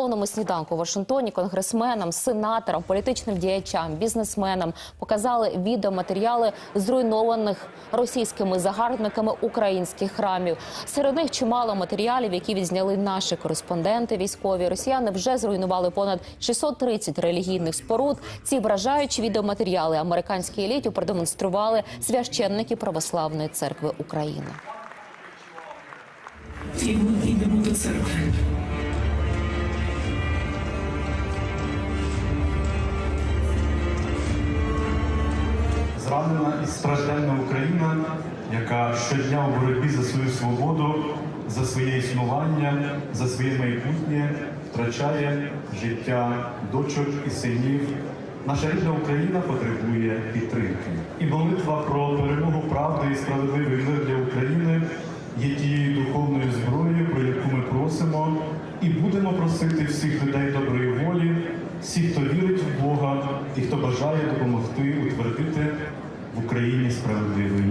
молитовному сніданку у Вашингтоні конгресменам, сенаторам, політичним діячам, бізнесменам показали відеоматеріали зруйнованих російськими загарбниками українських храмів. Серед них чимало матеріалів, які відзняли наші кореспонденти військові. Росіяни вже зруйнували понад 630 релігійних споруд. Ці вражаючі відеоматеріали американській еліті продемонстрували священники православної церкви України. До церкви. Зранена і стражденна Україна, яка щодня у боротьбі за свою свободу, за своє існування, за своє майбутнє втрачає життя дочок і синів. Наша рідна Україна потребує підтримки. І молитва про перемогу правди і справедливий мир для України є тією духовною зброєю, про яку ми просимо, і будемо просити всіх людей доброї волі, всіх, хто вірить в і хто бажає допомогти утвердити в Україні справедливий